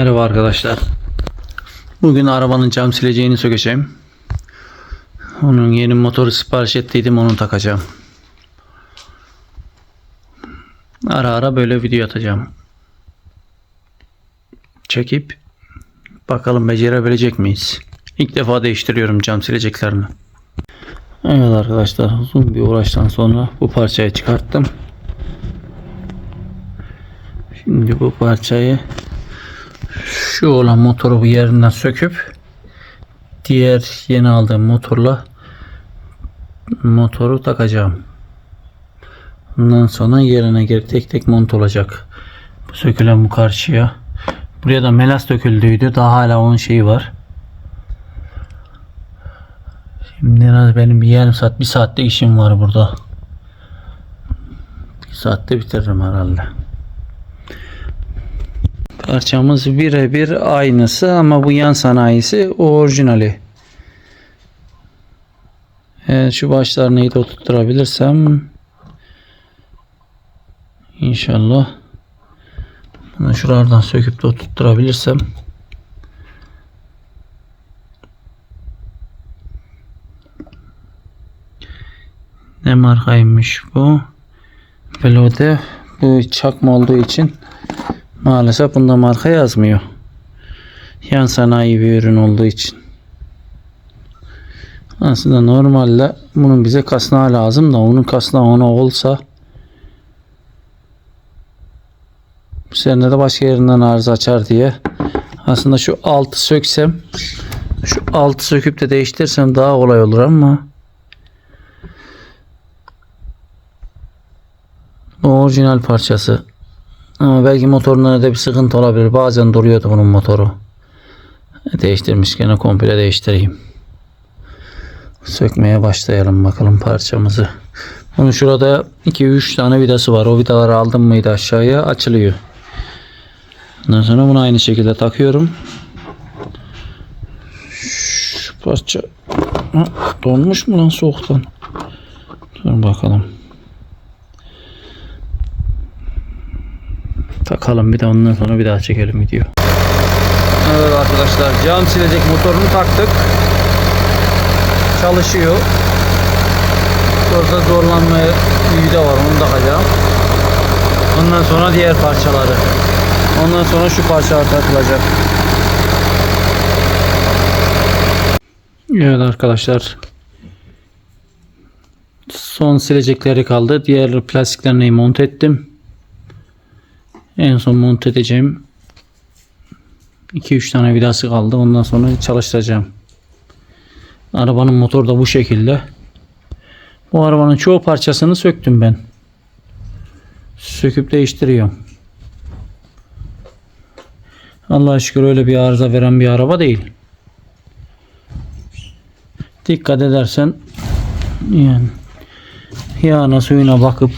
Merhaba arkadaşlar. Bugün arabanın cam sileceğini sökeceğim. Onun yeni motoru sipariş ettiydim onu takacağım. Ara ara böyle video atacağım. Çekip bakalım becerebilecek miyiz? İlk defa değiştiriyorum cam sileceklerini. Evet arkadaşlar uzun bir uğraştan sonra bu parçayı çıkarttım. Şimdi bu parçayı şu olan motoru bu yerinden söküp diğer yeni aldığım motorla motoru takacağım. Bundan sonra yerine geri tek tek mont olacak. Bu sökülen bu karşıya. Buraya da melas döküldüydü. Daha hala onun şeyi var. Şimdi en az benim bir yarım saat, bir saatte işim var burada. Bir saatte bitiririm herhalde. Parçamız birebir aynısı ama bu yan sanayisi orijinali. Evet, şu başlarını de oturtturabilirsem inşallah bunu şuralardan söküp de oturtturabilirsem ne markaymış bu? Velode bu çakma olduğu için Maalesef bunda marka yazmıyor. Yan sanayi bir ürün olduğu için. Aslında normalde bunun bize kasnağı lazım da onun kasnağı ona olsa bu sene de başka yerinden arıza açar diye aslında şu altı söksem şu altı söküp de değiştirsem daha kolay olur ama bu orijinal parçası ama belki motorunda da bir sıkıntı olabilir. Bazen duruyordu bunun motoru. Değiştirmişken komple değiştireyim. Sökmeye başlayalım bakalım parçamızı. Bunun şurada 2-3 tane vidası var. O vidaları aldım mıydı aşağıya açılıyor. Ondan sonra bunu aynı şekilde takıyorum. Şu parça Ha, donmuş mu lan soğuktan? Dur bakalım. Takalım bir de ondan sonra bir daha çekelim video. Evet arkadaşlar cam silecek motorunu taktık. Çalışıyor. Orada zorlanma bir de var onu takacağım. Ondan sonra diğer parçaları. Ondan sonra şu parçalar takılacak. Evet arkadaşlar. Son silecekleri kaldı. Diğer plastiklerini monte ettim. En son monte edeceğim 2-3 tane vidası kaldı. Ondan sonra çalıştıracağım. Arabanın motoru da bu şekilde. Bu arabanın çoğu parçasını söktüm ben. Söküp değiştiriyorum. Allah'a şükür öyle bir arıza veren bir araba değil. Dikkat edersen yani yağına suyuna bakıp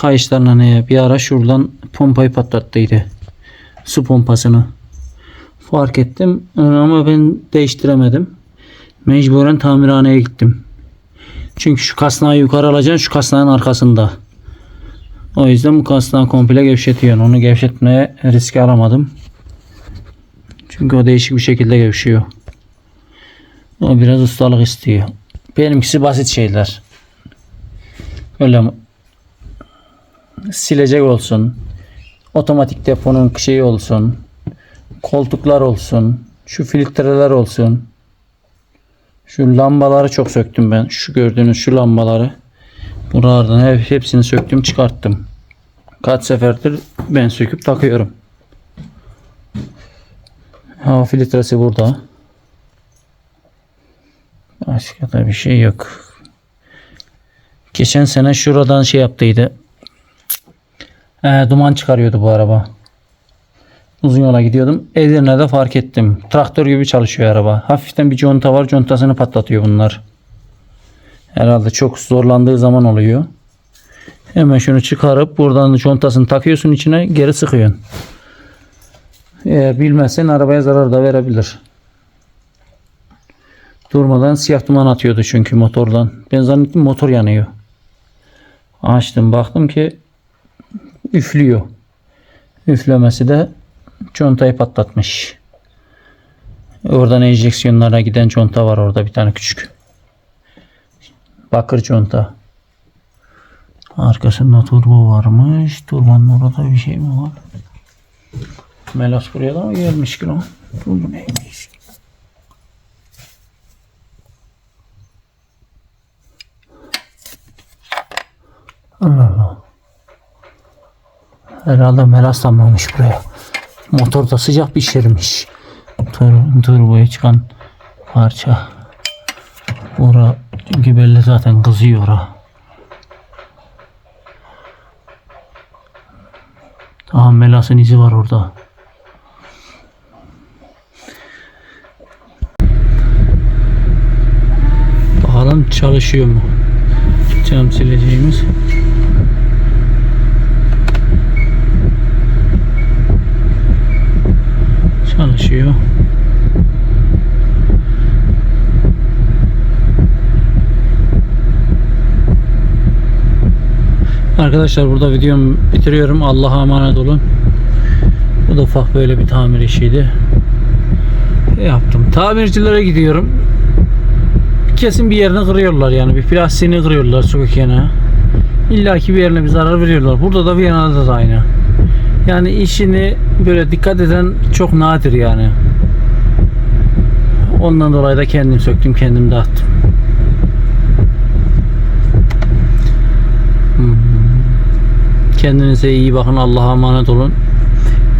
kayışlarına neye bir ara şuradan pompayı patlattıydı. Su pompasını. Fark ettim ama ben değiştiremedim. Mecburen tamirhaneye gittim. Çünkü şu kasnağı yukarı alacaksın şu kasnağın arkasında. O yüzden bu kasnağı komple gevşetiyorsun. Onu gevşetmeye riski alamadım. Çünkü o değişik bir şekilde gevşiyor. O biraz ustalık istiyor. Benimkisi basit şeyler. Öyle silecek olsun. Otomatik deponun şeyi olsun. Koltuklar olsun. Şu filtreler olsun. Şu lambaları çok söktüm ben. Şu gördüğünüz şu lambaları. Buralardan hep, hepsini söktüm çıkarttım. Kaç seferdir ben söküp takıyorum. Hava filtresi burada. Başka da bir şey yok. Geçen sene şuradan şey yaptıydı. Ee, duman çıkarıyordu bu araba. Uzun yola gidiyordum. Edirne'de fark ettim. Traktör gibi çalışıyor araba. Hafiften bir conta var. Contasını patlatıyor bunlar. Herhalde çok zorlandığı zaman oluyor. Hemen şunu çıkarıp buradan contasını takıyorsun içine geri sıkıyorsun. Eğer bilmezsen arabaya zarar da verebilir. Durmadan siyah duman atıyordu çünkü motordan. Ben zannettim motor yanıyor. Açtım baktım ki üflüyor. Üflemesi de Contayı patlatmış. Oradan enjeksiyonlara giden conta var orada bir tane küçük. Bakır conta. Arkasında turbo varmış. Turbonun orada bir şey mi var? Melas buraya da mı gelmiş ki lan? Turbo neymiş? Allah Allah. Herhalde melas buraya. Motorda sıcak pişirmiş. Tur, turboya çıkan parça. Ora çünkü belli zaten kızıyor ora. Aha melasın izi var orada. Bakalım çalışıyor mu? Cam sileceğimiz. Çalışıyor. Arkadaşlar burada videomu bitiriyorum. Allah'a emanet olun. Bu da ufak böyle bir tamir işiydi. Yaptım. Tamircilere gidiyorum. Kesin bir yerini kırıyorlar yani. Bir plastiğini kırıyorlar sokak yana. İlla ki bir yerine bir zarar veriyorlar. Burada da Viyana'da da aynı. Yani işini böyle dikkat eden çok nadir yani. Ondan dolayı da kendim söktüm, kendim dağıttım. Hmm. Kendinize iyi bakın. Allah'a emanet olun.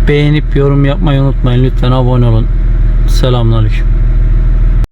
Beğenip yorum yapmayı unutmayın. Lütfen abone olun. Selamünaleyküm.